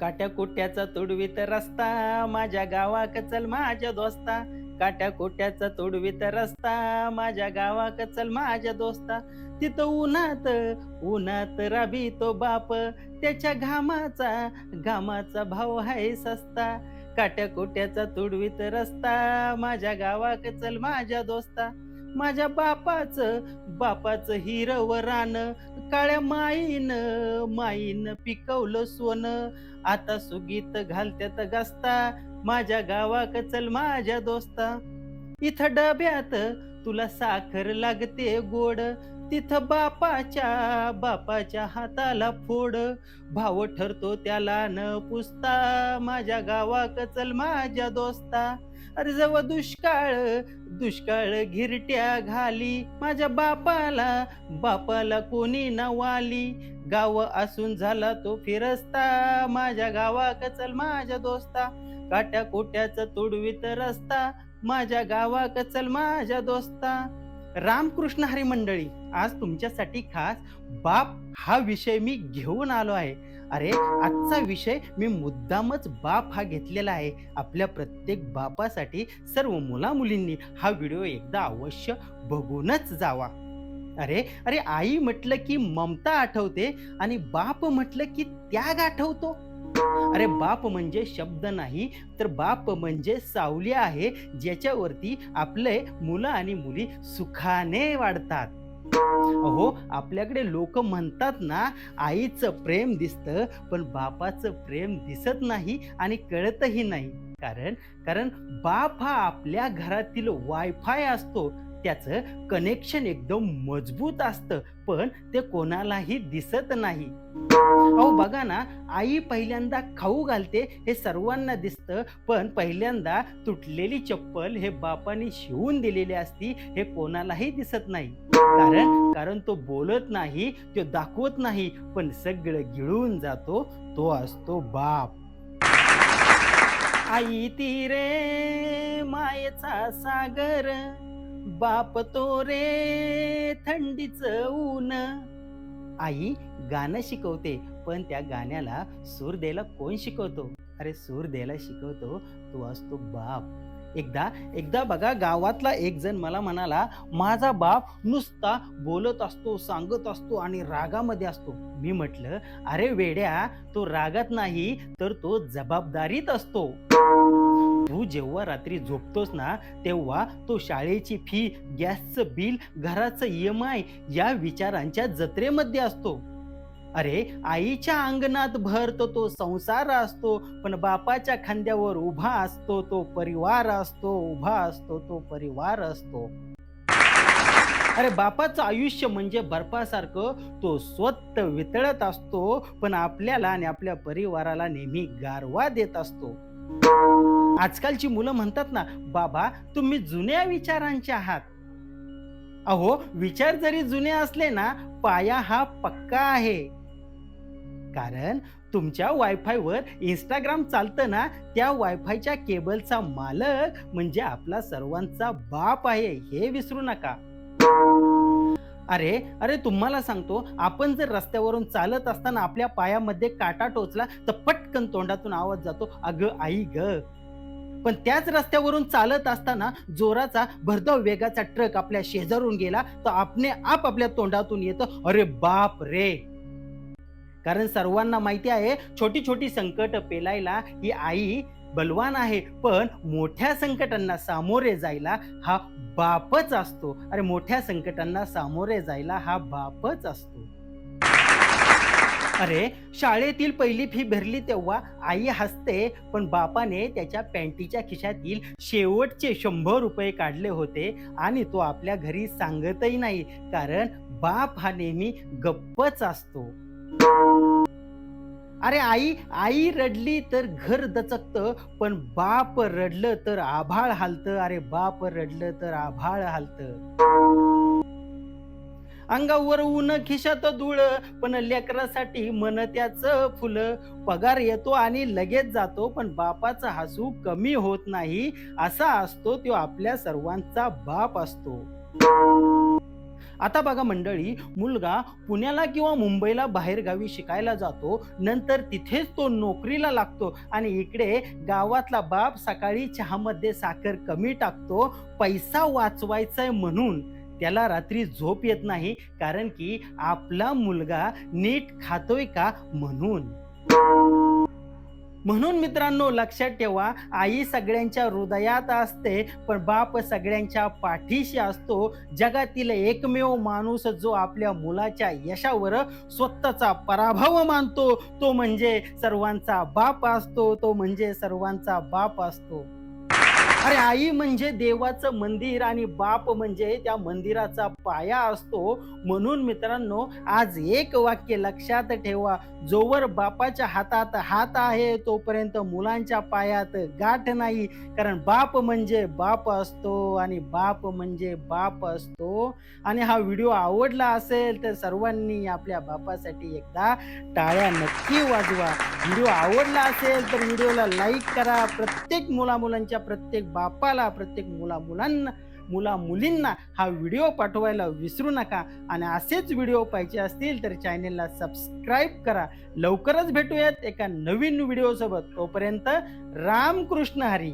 काट्या कोट्याचा तुडवीत रस्ता माझ्या गावाक चल माझ्या दोस्ता. काट्या कोट्याचा तुडवीत रस्ता माझ्या गावाक चल माझ्या दोस्ता. तिथं उन्हात उन्हात राबी तो बाप. त्याच्या घामाचा घामाचा भाव आहे सस्ता. काट्या कोट्याचा तुडवीत रस्ता माझ्या गावाक चल माझ्या दोस्ता. माझ्या बापाचं बापाचं हिरव रान काळ्या माईन माईन पिकवलं सोनं. आता सुगीत घालत्यात गास्ता माझ्या गावाक चल माझ्या दोस्ता. इथं डब्यात तुला साखर लागते गोड तिथं बापाच्या बापाच्या हाताला फोड. भाव ठरतो त्याला न पुसता माझ्या गावाक चल माझ्या दोस्ता. अरे जवळ दुष्काळ दुष्काळ घिरट्या घाली. माझ्या बापाला बापाला कोणी नवाली? वाली गाव असून झाला तो फिरस्ता. माझ्या गावाक चल माझ्या दोस्ता. काट्या कोट्याचा तुडवीत रस्ता. माझ्या गावाक चल माझ्या दोस्ता. रामकृष्ण हरी मंडळी आज तुमच्यासाठी खास बाप हा विषय मी घेऊन आलो आहे. अरे आजचा विषय मी मुद्दामच बाप हा घेतलेला आहे. आपल्या प्रत्येक बापासाठी सर्व मुला मुलींनी हा व्हिडिओ एकदा अवश्य बघूनच जावा. अरे अरे आई म्हटलं की ममता आठवते आणि बाप म्हटलं की त्याग आठवतो. अरे बाप म्हणजे शब्द नाही तर बाप म्हणजे सावली आहे ज्याच्यावरती आपले मुलं आणि मुली सुखाने वाढतात. अहो आपल्याकडे लोक म्हणतात ना आईचं प्रेम दिसतं पण बापाचं प्रेम दिसत नाही आणि कळतही नाही. कारण कारण बाप हा आपल्या घरातील वायफाय असतो. त्याचं कनेक्शन एकदम मजबूत असतं पण ते कोणालाही दिसत नाही. अहो बघा ना आई पहिल्यांदा खाऊ घालते हे सर्वांना दिसतं पण पहिल्यांदा तुटलेली चप्पल हे बापाने शिवून दिलेली असती हे कोणालाही दिसत नाही. कारण कारण तो बोलत नाही तो दाखवत नाही पण सगळं गिळून जातो तो असतो बाप. आई ती रे मायेचा सागर. बाप तो रे थंडीच ऊन. आई गाणं शिकवते पण त्या गाण्याला सूर द्यायला कोण शिकवतो? अरे सूर द्यायला शिकवतो तो असतो बाप. एकदा एकदा बघा गावातला एक जण मला म्हणाला माझा बाप नुसता बोलत असतो सांगत असतो आणि रागामध्ये असतो. मी म्हटलं अरे वेड्या तो रागात नाही तर तो जबाबदारीत असतो. तू जेव्हा रात्री झोपतोस ना तेव्हा तो शाळेची फी गॅसचं बिल घराचं ई एम आय या विचारांच्या जत्रेमध्ये असतो. अरे आईच्या अंगणात भरतो तो संसार असतो पण बापाच्या खांद्यावर उभा असतो तो परिवार असतो उभा असतो तो परिवार असतो. अरे बापाचं आयुष्य म्हणजे बर्फासारखं तो स्वत वितळत असतो पण आपल्याला आणि आपल्या परिवाराला नेहमी गारवा देत असतो. आजकालची मुलं म्हणतात ना बाबा तुम्ही जुन्या विचारांचे आहात. अहो विचार जरी जुने असले ना पाया हा पक्का आहे. कारण तुमच्या वायफायवर इंस्टाग्राम चालतं ना त्या वायफायच्या केबलचा मालक म्हणजे आपला सर्वांचा बाप आहे हे विसरू नका. अरे अरे तुम्हाला सांगतो आपण जर रस्त्यावरून चालत असताना आपल्या पायामध्ये काटा टोचला तर पटकन तोंडातून आवाज जातो अगं आई ग. पण त्याच रस्त्यावरून चालत असताना जोराचा भरधाव वेगाचा ट्रक आपल्या शेजारून गेला तर आपने आप आपल्या तोंडातून येतं अरे बाप रे! कारण सर्वांना माहिती आहे छोटी छोटी संकट पेलायला ही आई बलवान आहे पण मोठ्या संकटांना सामोरे जायला हा बापच असतो. अरे मोठ्या संकटांना सामोरे जायला हा बापच असतो. अरे शाळेतील पहिली फी भरली तेव्हा आई हसते पण बापाने त्याच्या पॅन्टीच्या खिशातील शेवटचे शंभर रुपये काढले होते आणि तो आपल्या घरी सांगतही नाही कारण बाप हा नेहमी गप्पच असतो. अरे आई आई रडली तर घर दचकतं पण बाप रडलं तर आभाळ हालतं. अरे बाप रडलं तर आभाळ हालतं. अंगावर ऊन खिशात धुळ पण लेकरासाठी मन त्याच फुल. पगार येतो आणि लगेच जातो पण बापाचा हसू कमी होत नाही असा असतो तो आपल्या सर्वांचा बाप असतो. आता बघा मंडळी मुलगा पुण्याला किंवा मुंबईला बाहेरगावी शिकायला जातो नंतर तिथेच तो नोकरीला लागतो आणि इकडे गावातला बाप सकाळी चहामध्ये साखर कमी टाकतो पैसा वाचवायचा आहे म्हणून. त्याला रात्री झोप येत नाही कारण की आपला मुलगा नीट खातोय का म्हणून. म्हणून मित्रांनो लक्षात ठेवा आई सगळ्यांच्या हृदयात असते पण बाप सगळ्यांच्या पाठीशी असतो. जगातील एकमेव माणूस जो आपल्या मुलाच्या यशावर स्वतःचा पराभव मानतो तो म्हणजे सर्वांचा बाप असतो तो म्हणजे सर्वांचा बाप असतो. अरे आई म्हणजे देवाचं मंदिर आणि बाप म्हणजे त्या मंदिराचा पाया असतो. म्हणून मित्रांनो आज एक वाक्य लक्षात ठेवा. जोवर बापाच्या हातात हात आहे तोपर्यंत मुलांच्या पायात गाठ नाही. कारण बाप म्हणजे बाप असतो आणि बाप म्हणजे बाप असतो. आणि हा व्हिडिओ आवडला असेल तर सर्वांनी आपल्या बापासाठी एकदा टाळ्या नक्की वाजवा. व्हिडिओ आवडला असेल तर व्हिडिओला लाईक करा. प्रत्येक मुला मुलांच्या प्रत्येक बापाला प्रत्येक मुला मुलांना मुला मुलींना हा व्हिडिओ पाठवायला विसरू नका. आणि असेच व्हिडिओ पाहिजे असतील तर चॅनेलला सबस्क्राईब करा. लवकरच भेटूयात एका नवीन व्हिडिओसोबत. तोपर्यंत रामकृष्ण हरी.